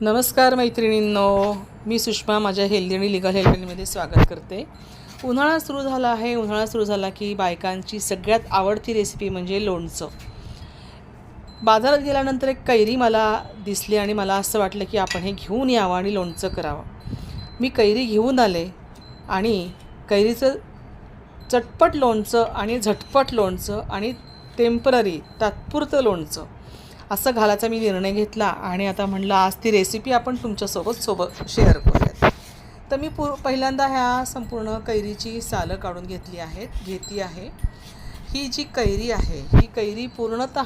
नमस्कार मैत्रिणींनो मी सुषमा माझ्या हेल्दी आणि लिगल हेल्पमध्ये स्वागत करते. उन्हाळा सुरू झाला आहे. उन्हाळा सुरू झाला की बायकांची सगळ्यात आवडती रेसिपी म्हणजे लोणचं. बाजारात गेल्यानंतर एक कैरी मला दिसली आणि मला असं वाटलं की आपण हे घेऊन यावं आणि लोणचं करावं. मी कैरी घेऊन आले आणि कैरीचं चटपट लोणचं आणि झटपट लोणचं आणि टेंपररी तात्पुरतं लोणचं. असं घालायचा मी निर्णय घेतला आणि आता म्हणलं आज ती रेसिपी आपण तुमच्यासोबत सोबत शेअर करूयात. तर मी पू पहिल्यांदा ह्या संपूर्ण कैरीची सालं काढून घेतली आहेत घेतली आहे. ही जी कैरी आहे ही कैरी पूर्णत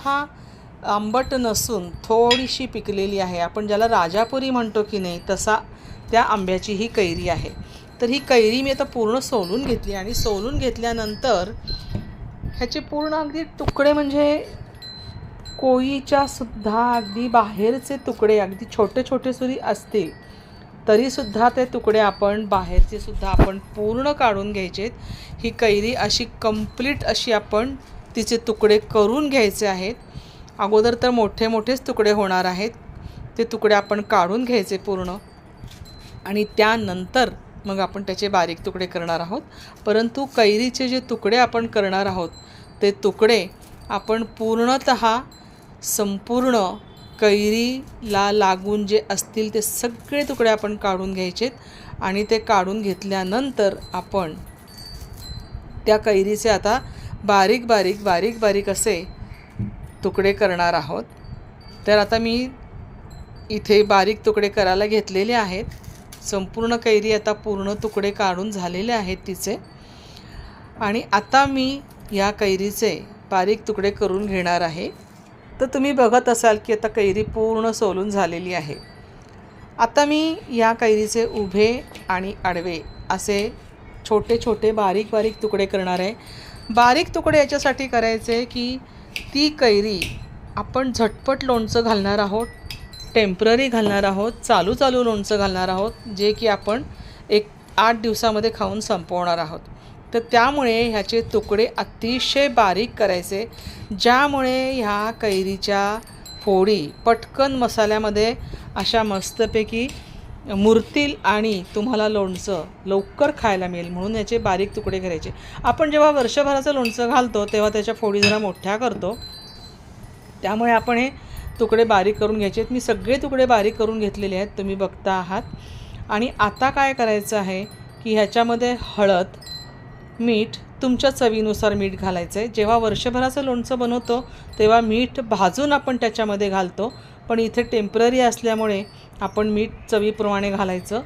आंबट नसून थोडीशी पिकलेली आहे. आपण ज्याला राजापुरी म्हणतो की नाही तसा त्या आंब्याची ही कैरी आहे. तर ही कैरी मी आता पूर्ण सोलून घेतली आणि सोलून घेतल्यानंतर ह्याचे पूर्ण अगदी तुकडे म्हणजे कोळीच्या सुद्धा अगदी बाहेरचे तुकडे अगदी छोटे छोटे सुरी असतील तरीसुद्धा ते तुकडे आपण बाहेरचे सुद्धा आपण पूर्ण काढून घ्यायचेत. ही कैरी अशी कंप्लीट अशी आपण तिचे तुकडे करून घ्यायचे आहेत. अगोदर तर मोठे मोठेच तुकडे होणार आहेत. ते तुकडे आपण काढून घ्यायचे पूर्ण. आणि त्यानंतर मग आपण त्याचे बारीक तुकडे करणार आहोत. परंतु कैरीचे जे तुकडे आपण करणार आहोत ते तुकडे आपण पूर्णत संपूर्ण कैरीला लागून जे असतील ते सगळे तुकडे आपण काढून घ्यायचेत आणि ते काढून घेतल्यानंतर आपण त्या कैरीचे आता बारीक बारीक बारीक बारीक असे तुकडे करणार आहोत. तर आता मी इथे बारीक तुकडे करायला घेतलेले आहेत. संपूर्ण कैरी आता पूर्ण तुकडे काढून झालेले आहेत तिचे. आणि आता मी या कैरीचे बारीक तुकडे करून घेणार आहे. तर तुम्ही बघत असाल की आता कैरी पूर्ण सोलून झालेली आहे. आता मी या कैरीचे उभे आणि आडवे असे छोटे छोटे बारीक बारीक तुकडे करणार आहे. बारीक तुकडे याच्यासाठी करायचे की ती कैरी आपण झटपट लोणचं घालणार आहोत टेंपररी घालणार आहोत चालू चालू लोणचं घालणार आहोत जे की आपण एक आठ दिवसामध्ये खाऊन संपवणार आहोत. तर त्यामुळे ह्याचे तुकडे अतिशय बारीक करायचे ज्यामुळे ह्या कैरीच्या फोडी पटकन मसाल्यामध्ये अशा मस्तपैकी मुरतील आणि तुम्हाला लोणचं लवकर खायला मिळेल. म्हणून याचे बारीक तुकडे करायचे. आपण जेव्हा वर्षभराचं लोणचं घालतो तेव्हा त्याच्या फोडी जरा मोठ्या करतो. त्यामुळे आपण हे तुकडे बारीक करून घ्यायचे आहेत. मी सगळे तुकडे बारीक करून घेतलेले आहेत तुम्ही बघता आहात. आणि आता काय करायचं आहे की ह्याच्यामध्ये हळद मीठ तुमच्या चवीनुसार मीठ घालायचं आहे जेव्हा वर्षभराचं लोणचं बनवतो तेव्हा मीठ भाजून आपण त्याच्यामध्ये घालतो. पण इथे टेंपररी असल्यामुळे आपण मीठ चवीप्रमाणे घालायचं.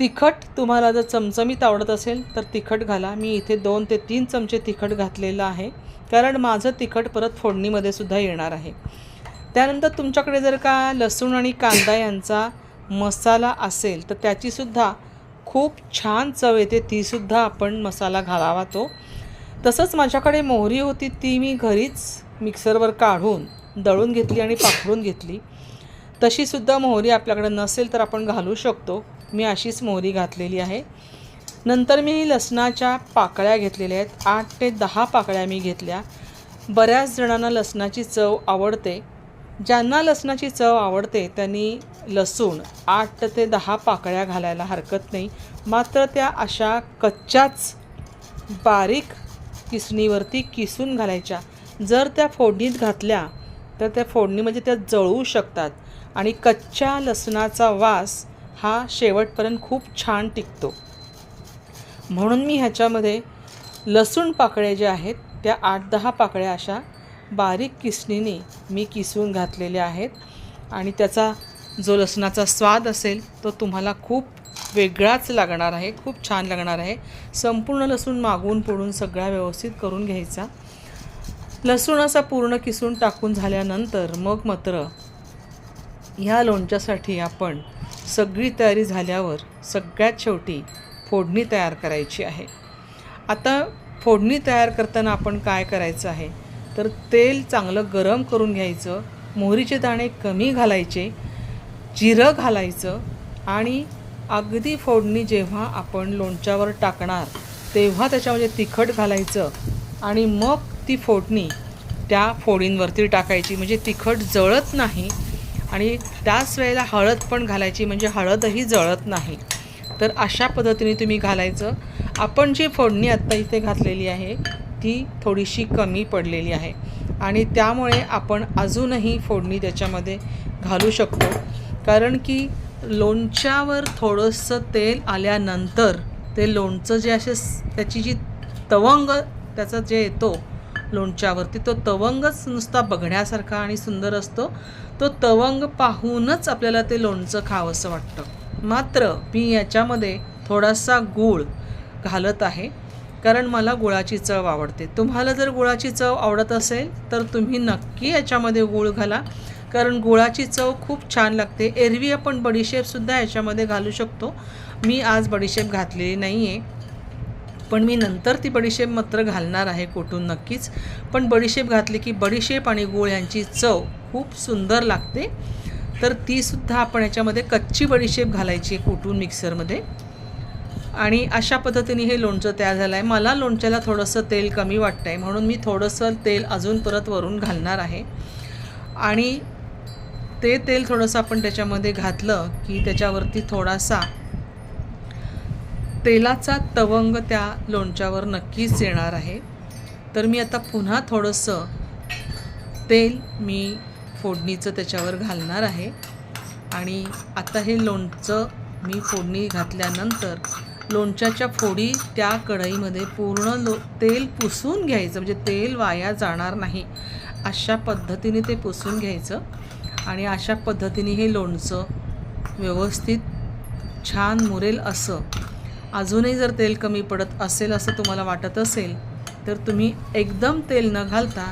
तिखट तुम्हाला जर चमचमीत आवडत असेल तर तिखट घाला. मी इथे दोन ते तीन चमचे तिखट घातलेलं आहे. कारण माझं तिखट परत फोडणीमध्ये सुद्धा येणार आहे. त्यानंतर तुमच्याकडे जर का लसूण आणि कांदा यांचा मसाला असेल तर त्याचीसुद्धा खूप छान चव येते तीसुद्धा आपण मसाला घालावा तो. तसंच माझ्याकडे मोहरी होती ती मी घरीच मिक्सरवर काढून दळून घेतली आणि पाखडून घेतली. तशीसुद्धा मोहरी आपल्याकडे नसेल तर आपण घालू शकतो. मी अशीच मोहरी घातलेली आहे. नंतर मी लसणाच्या पाकळ्या घेतलेल्या आहेत. आठ ते दहा पाकळ्या मी घेतल्या. बऱ्याच जणांना लसणाची चव आवडते. ज्यांना लसणाची चव आवडते त्यांनी लसूण आठ ते दहा पाकळ्या घालायला हरकत नाही. मात्र त्या अशा कच्च्याच बारीक किसणीवरती किसून घालायच्या. जर त्या फोडणीत घातल्या तर त्या फोडणीमध्ये म्हणजे त्या जळू शकतात आणि कच्च्या लसणाचा वास हा शेवटपर्यंत खूप छान टिकतो. म्हणून मी ह्याच्यामध्ये लसूण पाकळ्या ज्या आहेत त्या आठ दहा पाकळ्या अशा बारीक किसणीने मी किसून घातलेले आहेत आणि त्याचा जो लसणाचा स्वाद असेल तो तुम्हाला खूप वेगळाच लागणार आहे खूप छान लागणार आहे. संपूर्ण लसूण मागून पुढून सगळा व्यवस्थित करून घ्यायचा. लसूण असा पूर्ण किसून टाकून झाल्यानंतर मग मात्र ह्या लोणच्यासाठी आपण सगळी तयारी झाल्यावर सगळ्यात शेवटी फोडणी तयार करायची आहे. आता फोडणी तयार करताना आपण काय करायचं आहे? तर तेल चांगलं गरम करून घ्यायचं मोहरीचे दाणे कमी घालायचे जिरं घालायचं आणि अगदी फोडणी जेव्हा आपण लोणच्यावर टाकणार तेव्हा त्याच्यामध्ये तिखट घालायचं आणि मग ती फोडणी त्या फोडींवरती टाकायची. म्हणजे तिखट जळत नाही आणि त्याच वेळेला हळद पण घालायची म्हणजे हळदही जळत नाही. तर अशा पद्धतीने तुम्ही घालायचं. आपण जी फोडणी आत्ता इथे घातलेली आहे ती थोडीशी कमी पडलेली आहे. आणि त्यामुळे आपण अजूनही फोडणी त्याच्यामध्ये घालू शकतो. कारण की लोणच्यावर थोडंसं तेल आल्यानंतर ते लोणचं जे असे त्याची जी तवंग त्याचा जे येतो लोणच्यावरती तो तवंगच नुसता बघण्यासारखा आणि सुंदर असतो. तो तवंग पाहूनच आपल्याला ते लोणचं खावंसं वाटतं. मात्र मी याच्यामध्ये थोडासा गूळ घालत आहे. कारण मला गुळाची चव आवडते. तुम्हाला जर गुळाची चव आवडत असेल तर तुम्ही नक्की याच्यामध्ये गुळ घाला. कारण गुळाची चव खूप छान लागते. एरवी आपण बडीशेपसुद्धा याच्यामध्ये घालू शकतो. मी आज बडीशेप घातलेली नाही आहे पण मी नंतर ती बडीशेप मात्र घालणार आहे कुठून नक्कीच. पण बडीशेप घातली की बडीशेप आणि गुळ यांची चव खूप सुंदर लागते. तर तीसुद्धा आपण याच्यामध्ये कच्ची बडीशेप घालायची आहे कुटून मिक्सरमध्ये. आणि अशा पद्धतीने हे लोणचं तयार झालं आहे मला लोणच्याला थोडंसं तेल कमी वाटतं आहे म्हणून मी थोडंसं तेल अजून परत वरून घालणार आहे. आणि ते तेल थोडंसं आपण त्याच्यामध्ये घातलं की त्याच्यावरती थोडासा तेलाचा तवंग त्या लोणच्यावर नक्कीच येणार आहे. तर मी आता पुन्हा थोडंसं तेल मी फोडणीचं त्याच्यावर घालणार आहे. आणि आता हे लोणचं मी फोडणी घातल्यानंतर लोणच्याच्या फोडी त्या कढईमध्ये पूर्ण लो तेल पुसून घ्यायचं म्हणजे तेल वाया जाणार नाही. अशा पद्धतीने ते पुसून घ्यायचं आणि अशा पद्धतीने हे लोणचं व्यवस्थित छान मुरेल असं. अजूनही जर तेल कमी पडत असेल असं तुम्हाला वाटत असेल तर तुम्ही एकदम तेल न घालता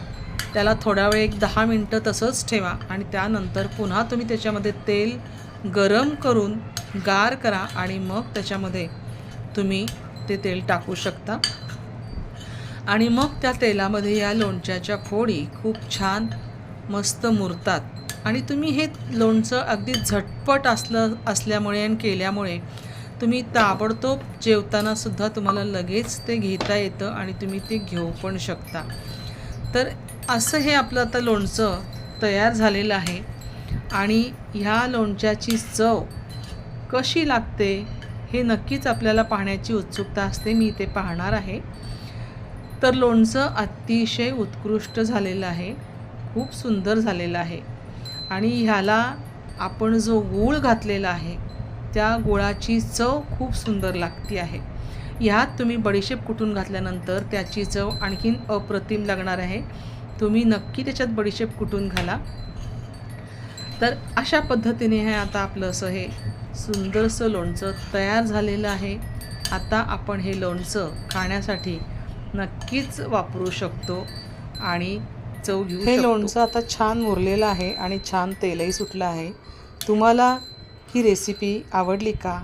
त्याला थोडा वेळ एक दहा मिनटं तसंच ठेवा आणि त्यानंतर पुन्हा तुम्ही त्याच्यामध्ये तेल गरम करून गार करा आणि मग त्याच्यामध्ये तुम्ही ते तेल टाकू शकता. आणि मग त्या तेलामध्ये या लोणच्याच्या फोडी खूप छान मस्त मुरतात. आणि तुम्ही हे लोणचं अगदी झटपट असलं असल्यामुळे आणि केल्यामुळे तुम्ही ताबडतोब जेवतानासुद्धा तुम्हाला लगेच ते घेता येतं आणि तुम्ही ते घेऊ पण शकता. तर असं हे आपलं आता लोणचं तयार झालेलं आहे. आणि ह्या लोणच्याची चव कशी लागते? हे नक्कीच आपल्याला पाहण्याची उत्सुकता असते. मी ते पाहणार आहे. तर लोणचं अतिशय उत्कृष्ट झालेलं आहे. खूप सुंदर झालेलं आहे. आणि ह्याला आपण जो गूळ घातलेला आहे त्या गुळाची चव खूप सुंदर लागती आहे. ह्यात तुम्ही बडीशेप कुटून घातल्यानंतर त्याची चव आणखीन अप्रतिम लागणार आहे. तुम्ही नक्की त्याच्यात बडीशेप कुटून घाला. तर अशा पद्धतीने हे आता आपलं असं हे सुंदरसं लोणचं तयार झालेलं आहे. आता आपण हे लोणचं खाण्यासाठी नक्कीच वापरू शकतो आणि चव घेऊ हे लोणचं आता छान मुरलेलं आहे आणि छान तेलही सुटलं आहे. तुम्हाला ही रेसिपी आवडली का?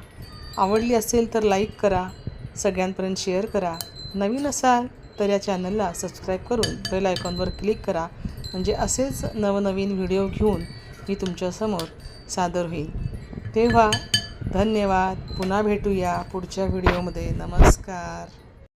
आवडली असेल तर लाईक करा सगळ्यांपर्यंत शेअर करा. नवीन असाल तर या चॅनलला सबस्क्राईब करून बेल आयकॉनवर क्लिक करा. म्हणजे असेच नवनवीन व्हिडिओ घेऊन मी तुमच्यासमोर सादर होईल. तेव्हा धन्यवाद. पुन्हा भेटूया पुढच्या व्हिडिओमध्ये. नमस्कार.